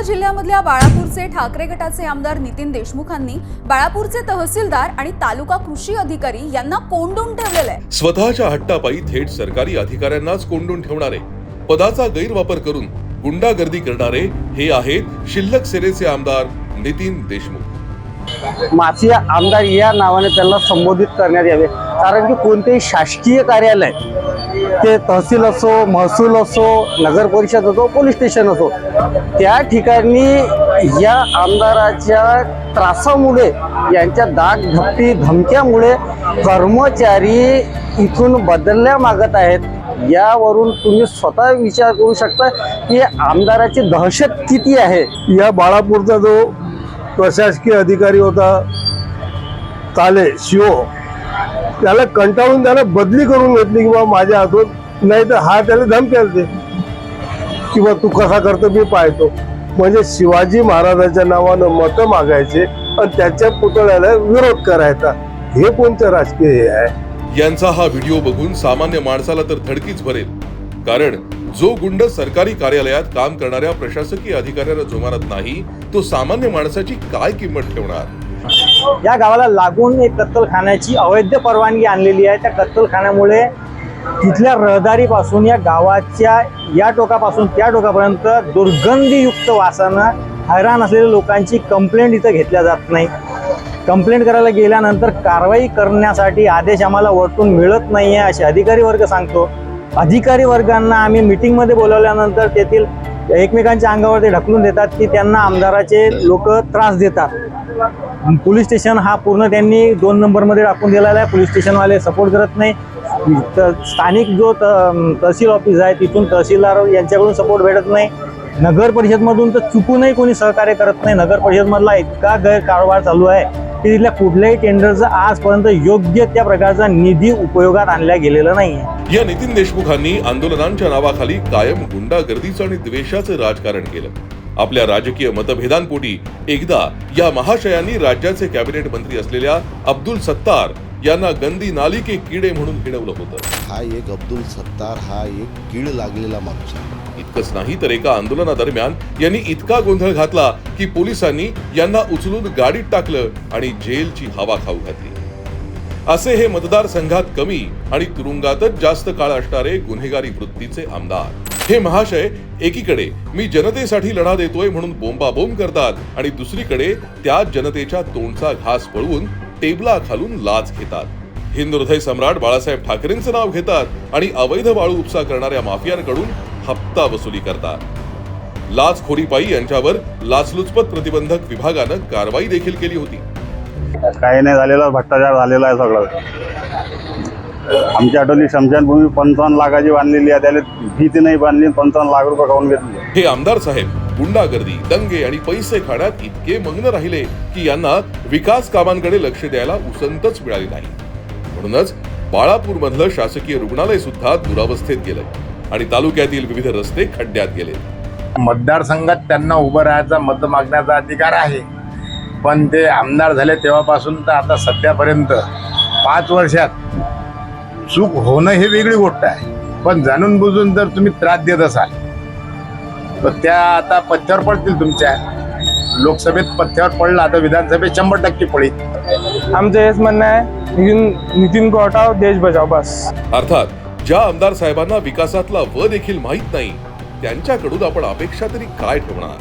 अकोला जिल्ह्यामधल्या बाळापूरचे ठाकरे गटाचे आमदार नितीन देशमुखांनी बाळापूरचे तहसीलदार आणि तालुका कृषी अधिकारी यांना कोंडून ठेवलेलं आहे. स्वतःच्या हट्टापायी थेट सरकारी अधिकाऱ्यांनाच कोंडून ठेवणारे पदाचा गैरवापर करून गुंडागर्दी करणारे हे आहेत शिल्लक सेनेचे आमदार नितीन देशमुख. माफिया आमदार या नावाने त्यांना संबोधित करण्यात यावे कारण की कोणतेही शासकीय कार्यालय ते तहसील असो महसूल असो नगर परिषद असो पोलीस स्टेशन असो त्या ठिकाणी या आमदाराच्या त्रासामुळे यांच्या दाग धमक्यामुळे कर्मचारी इथून बदलल्या मागत आहेत. यावरून तुम्ही स्वतः विचार करू शकता की आमदाराची दहशत किती आहे. या बाळापूरचा जो प्रशासकीय अधिकारी होता ताले शिव त्याला कंटाळून त्याला बदली करून घेतली किंवा माझ्या हातून नाही तर हा त्याला धमक्या देते किंवा तू कसा करतो मी पाहतो. म्हणजे शिवाजी महाराजाच्या नावानं मतं मागायचे आणि त्याच्या पुतळ्याला विरोध करायचा. हे कोणतं राजकीय हे आहे? यांचा हा व्हिडिओ बघून सामान्य माणसाला तर थडकीच भरेल. कारण जो गुंड सरकारी कार्यालयात काम करणाऱ्या प्रशासकीय अधिकाऱ्याला जुमानत नाही तो सामान्य माणसाची काय किंमत ठेवणार? या गावाला लागून एक कत्तलखान्याची अवैध परवानगी आणलेली आहे. त्या कत्तलखान्यामुळे तिथल्या रहदारीपासून या गावाच्या या टोकापासून त्या टोकापर्यंत दुर्गंधीयुक्त वासानं हैराण असलेल्या लोकांची कंप्लेंट इथं घेतल्या जात नाही. कंप्लेंट करायला गेल्यानंतर कारवाई करण्यासाठी आदेश आम्हाला वरतून मिळत नाही आहे असे अधिकारी वर्ग सांगतो. अधिकारी वर्गांना आम्ही मिटिंगमध्ये बोलवल्यानंतर तेथील एकमेकांच्या अंगावर ते ढकलून देतात की त्यांना आमदाराचे लोक त्रास देतात. पोलीस स्टेशन हा पूर्ण त्यांनी दोन नंबरमध्ये टाकून दिलेला आहे. पोलीस स्टेशनवाले सपोर्ट करत नाही. त- स्थानिक जो त- तहसील ऑफिस आहे तिथून तहसीलदार यांच्याकडून सपोर्ट भेटत नाही. नगर परिषदमधून तर चुकूनही कोणी सहकार्य करत नाही. नगर परिषदमधला इतका गैरकारभार चालू आहे. की तिथल्या कुठल्याही टेंडरचा आजपर्यंत योग्य त्या प्रकारचा निधी उपयोगात आणला गेलेला नाही या नितीन देशमुखांनी आंदोलनांच्या नावाखाली कायम गुंडागर्दीचं आणि द्वेषाचं राजकारण केलं. आपल्या राजकीय मतभेदांपोटी एकदा या महाशयांनी राज्याचे कॅबिनेट मंत्री असलेल्या अब्दुल सत्तार यांना गंदी नाली के किडे म्हणून हिडवलं होतं. हा एक अब्दुल सत्तार हा एक कीड लागलेला माणूस आहे. इतकंच नाही तर एका आंदोलनादरम्यान यांनी इतका गोंधळ घातला की पोलिसांनी यांना उचलून गाडीत टाकलं आणि जेलची हवा खाऊ घातली. असे हे मतदारसंघात कमी आणि तुरुंगातच जास्त काळ असणारे गुन्हेगारी वृत्तीचे आमदार. हे महाशय एकीकडे मी जनतेसाठी लढा देतोय म्हणून बोंबाबोंब करतात आणि दुसरीकडे त्या जनतेच्या तोंडचा घास पळवून टेबला खालून लाच घेतात. हिंदू हृदय सम्राट बाळासाहेब ठाकरेंचं नाव घेतात आणि अवैध वाळू उपसा करणाऱ्या माफियांकडून हप्ता वसुली करतात लाचखोरीपायी यांच्यावर लाचलुचपत प्रतिबंधक विभागानं कारवाई देखील केली होती. काही नाही झालेला भ्रष्टाचार झालेला आहे सगळं. आमच्या आठवणी शमशानभूमी पंचावन्न लाखाची बांधलेली आहे त्याला भीती नाही बांधली पंचावन्न लाख रुपये काढून घेतले. हे आमदार साहेब गुंडागर्दी दंगे आणि पैसे खाण्यात इतके मग्न राहिले की यांना विकास कामांकडे लक्ष द्यायला उसंतच मिळाली नाही. म्हणूनच बाळापूर मधलं शासकीय रुग्णालय सुद्धा दुरावस्थेत गेलंय. आणि तालुक्यातील विविध रस्ते खड्ड्यात गेले. मतदारसंघात त्यांना उभं राहायचा मत मागण्याचा अधिकार आहे. पण ते आमदार झाले तेव्हापासून तर आता सध्यापर्यंत पाच वर्षात चूक होणं हे वेगळी गोष्ट आहे. पण जाणून बुजून जर तुम्ही त्रास देत असाल तर त्या आता पथ्यावर पडतील तुमच्या. लोकसभेत पथ्यावर पडला तर विधानसभेत शंभर टक्के पडेल. आमचं हेच म्हणणं आहे नितीन नितीन को हटाव देश बचाव बस. अर्थात ज्या आमदार साहेबांना विकासातला व देखील माहीत नाही त्यांच्याकडून आपण अपेक्षा तरी काय ठेवणार?